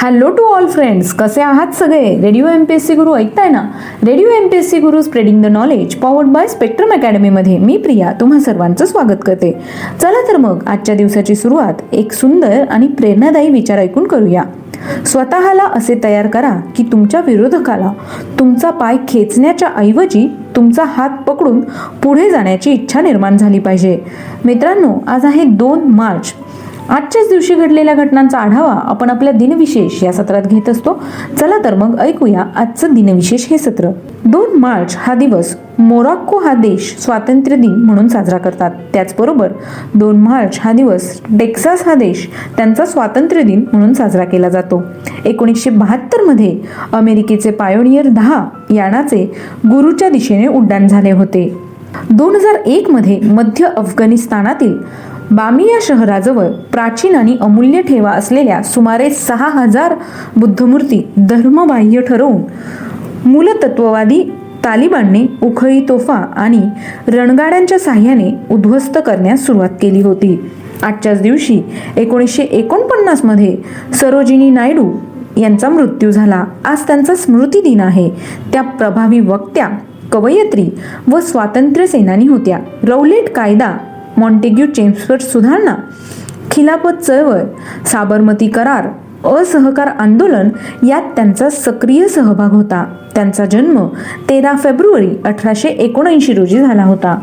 Hello to all friends कसे आहात सगळे? Radio M P S C Guru ऐकताय ना? Radio M P S C Guru spreading the knowledge powered by Spectrum अकॅडमीमध्ये मी प्रिया तुम्हा सर्वांचं स्वागत करते. चला तर मग आजच्या दिवसाची सुरुवात एक सुंदर आणि प्रेरणादायी विचार ऐकून करूया. स्वतःला असे तयार करा की तुमच्या विरोधकाला तुमचा पाय खेचण्याच्या ऐवजी तुमचा हात पकडून पुढे जाण्याची इच्छा निर्माण झाली पाहिजे. मित्रांनो आज आहे दोन मार्च. आजच्याच दिवशी घडलेल्या घटनांचा आढावा आपण आपल्या दिनविशेष या सत्रात घेत असतो. चला तर मग ऐकूया आजचं दिनविशेष हे सत्र. दोन मार्च हा दिवस मोराक्को हा देश स्वातंत्र्य दिन म्हणून साजरा करतात. त्याचबरोबर दोन मार्च हा दिवस टेक्सास हा देश त्यांचा स्वातंत्र्य दिन म्हणून साजरा केला जातो. एकोणीसशे बहात्तरमध्ये अमेरिकेचे पायोनियर दहा यानाचे गुरुच्या दिशेने उड्डाण झाले होते. दोन हजार एकमध्ये मध्य अफगाणिस्तानातील बामी बामिया शहराजवळ प्राचीन आणि अमूल्य ठेवा असलेल्या सुमारे सहा हजार बुद्धमूर्ती धर्मबाह्य ठरवून मूलतत्ववादी तालिबानने उखळी तोफा आणि रणगाड्यांच्या साह्याने उद्ध्वस्त करण्यास सुरुवात केली होती. आजच्याच दिवशी एकोणीसशे एकोणपन्नासमध्ये सरोजिनी नायडू यांचा मृत्यू झाला. आज त्यांचा स्मृती दिन आहे. त्या प्रभावी वक्त्या कवयित्री व स्वातंत्र्य सेनानी होत्या. रौलेट कायदा मॉन्टेग्यू चेम्सफर्ड सुधारणा. खिलाफत चळवळ साबरमती करार असहकार आंदोलन यात त्यांचा सक्रिय सहभाग होता. त्यांचा जन्म तेरा फेब्रुवारी अठराशे एकोणऐंशी रोजी झाला होता.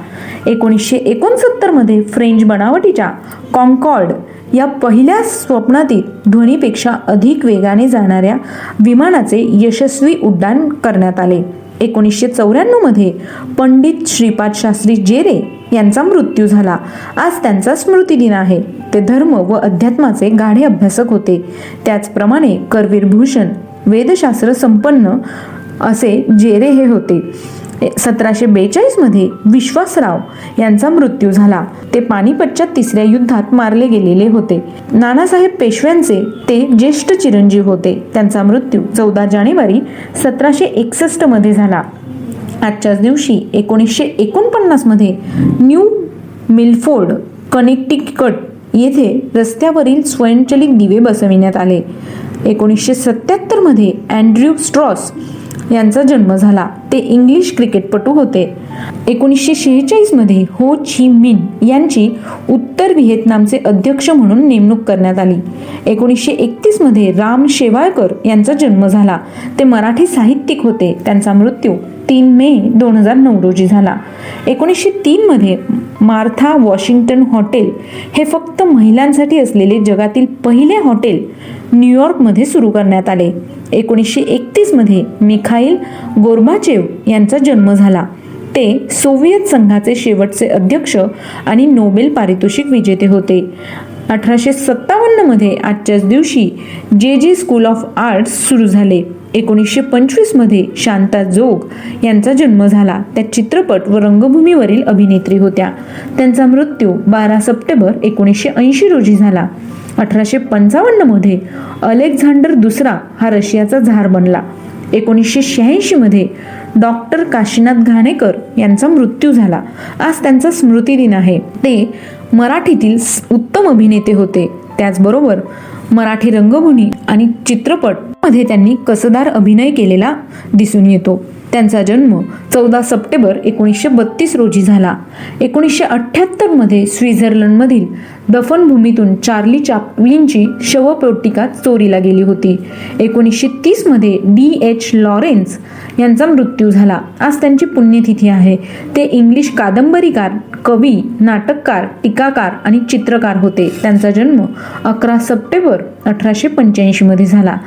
एकोणीसशे एकोणसत्तरमध्ये फ्रेंच बनावटीच्या कॉन्कॉर्ड या पहिल्या स्वप्नातील ध्वनीपेक्षा अधिक वेगाने जाणाऱ्या विमानाचे यशस्वी उड्डाण करण्यात आले. एकोणीसशे चौऱ्याण्णवमध्ये पंडित श्रीपाद शास्त्री जेरे यांचा मृत्यू झाला. आज त्यांचा स्मृती दिन आहे. ते धर्म व अध्यात्माचे गाढे अभ्यासक होते. त्याचप्रमाणे करवीर भूषण वेदशास्त्र संपन्न असे जेरे हे होते. सतराशे बेचाळीसमध्ये विश्वासराव यांचा मृत्यू झाला. ते पानिपतच्या तिसऱ्या युद्धात मारले गेलेले होते. नानासाहेब पेशव्यांचे ते ज्येष्ठ चिरंजीव होते. त्यांचा मृत्यू चौदा जानेवारी सतराशे एकसष्टमध्ये झाला. आजच्याच दिवशी एकोणीसशे एकोणपन्नासमध्ये न्यू मिलफोर्ड कनेक्टिकट येथे रस्त्यावरील स्वयंचलित दिवे बसविण्यात आले. एकोणीसशे सत्त्याहत्तरमध्ये अँड्र्यू स्ट्रॉस यांचा जन्म झाला. ते इंग्लिश क्रिकेटपटू होते. एकोणीसशे शेहेचाळीसमध्ये हो ची मिन यांची उत्तर व्हिएतनामचे अध्यक्ष म्हणून नेमणूक करण्यात आली. एकोणीसशे एकतीसमध्ये राम शेवाळकर यांचा जन्म झाला. ते मराठी साहित्यिक होते. त्यांचा मृत्यू तीन मे दोन हजार नऊ रोजी झाला. एकोणीसशे तीनमध्ये मार्था वॉशिंग्टन हॉटेल हे फक्त महिलांसाठी असलेले जगातील पहिले हॉटेल न्यूयॉर्कमध्ये सुरू करण्यात आले. एकोणीसशे एकतीसमध्ये मिखाईल गोर्बाचेव यांचा जन्म झाला. ते सोव्हिएत संघाचे शेवटचे अध्यक्ष आणि नोबेल पारितोषिक विजेते होते. अठराशे सत्तावन्नमध्ये आजच्याच दिवशी जे जे स्कूल ऑफ आर्ट्स सुरू झाले. एकोणीसशे पंचवीसमध्ये शांता जोग यांचा जन्म झाला. त्या चित्रपट व रंगभूमीवरील अभिनेत्री होत्या. त्यांचा मृत्यू बारा सप्टेंबर एकोणीसशे ऐंशी रोजी झाला. अठराशे पंचावन्नमध्ये अलेक्झांडर दुसरा हा रशियाचा झार बनला. एकोणीसशे शहाऐंशीमध्ये डॉक्टर काशीनाथ घाणेकर यांचा मृत्यू झाला. आज त्यांचा स्मृती दिन आहे. ते मराठीतील उत्तम अभिनेते होते. त्याचबरोबर मराठी रंगभूमी आणि चित्रपट मध्ये त्यांनी कसदार अभिनय केलेला दिसून येतो. त्यांचा जन्म चौदा सप्टेंबर एकोणीसशे बत्तीस रोजी झाला. एकोणीसशे अठ्ठ्याहत्तरमध्ये स्वित्झर्लंडमधील दफनभूमीतून चार्ली चापलिनची शवपोटिका चोरीला गेली होती. एकोणीसशे तीसमध्ये डी एच लॉरेन्स यांचा मृत्यू झाला. आज त्यांची पुण्यतिथी आहे. ते इंग्लिश कादंबरीकार कवी नाटककार टीकाकार आणि चित्रकार होते. त्यांचा जन्म अकरा सप्टेंबर अठराशे पंच्याऐंशीमध्ये झाला.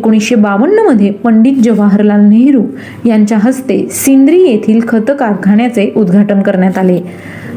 एकोणीसशे बावन्नमध्ये पंडित जवाहरलाल नेहरू यांच्या हस्ते सिंद्री येथील खत कारखान्याचे उद्घाटन करण्यात आले.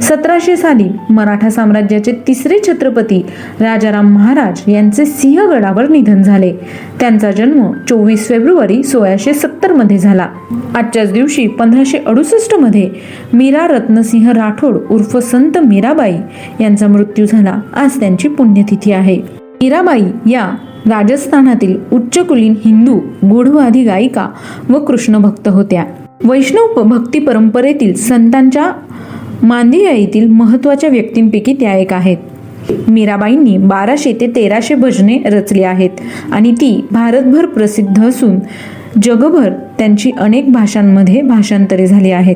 सतराशे साली मराठा साम्राज्याचे तिसरे छत्रपती राजाराम महाराज यांचे सिंहगडावर निधन झाले. त्यांचा जन्म चोवीस फेब्रुवारी सोळाशे सत्तरमध्ये झाला. आजच्याच दिवशी पंधराशे अडुसष्टमध्ये मीरा रत्नसिंह राठोड उर्फ संत मीराबाई यांचा मृत्यू झाला. आज त्यांची पुण्यतिथी आहे. मीराबाई या राजस्थानातील उच्चकुलीन हिंदू गूढवादी गायिका व कृष्णभक्त होत्या. वैष्णव भक्ती परंपरेतील संतांच्या मांदियाईतील महत्त्वाच्या व्यक्तींपैकी त्या एक आहेत. मीराबाईंनी बाराशे ते तेराशे भजने रचली आहेत आणि ती भारतभर प्रसिद्ध असून जगभर त्यांची अनेक भाषांमध्ये भाषांतरे झाली आहेत.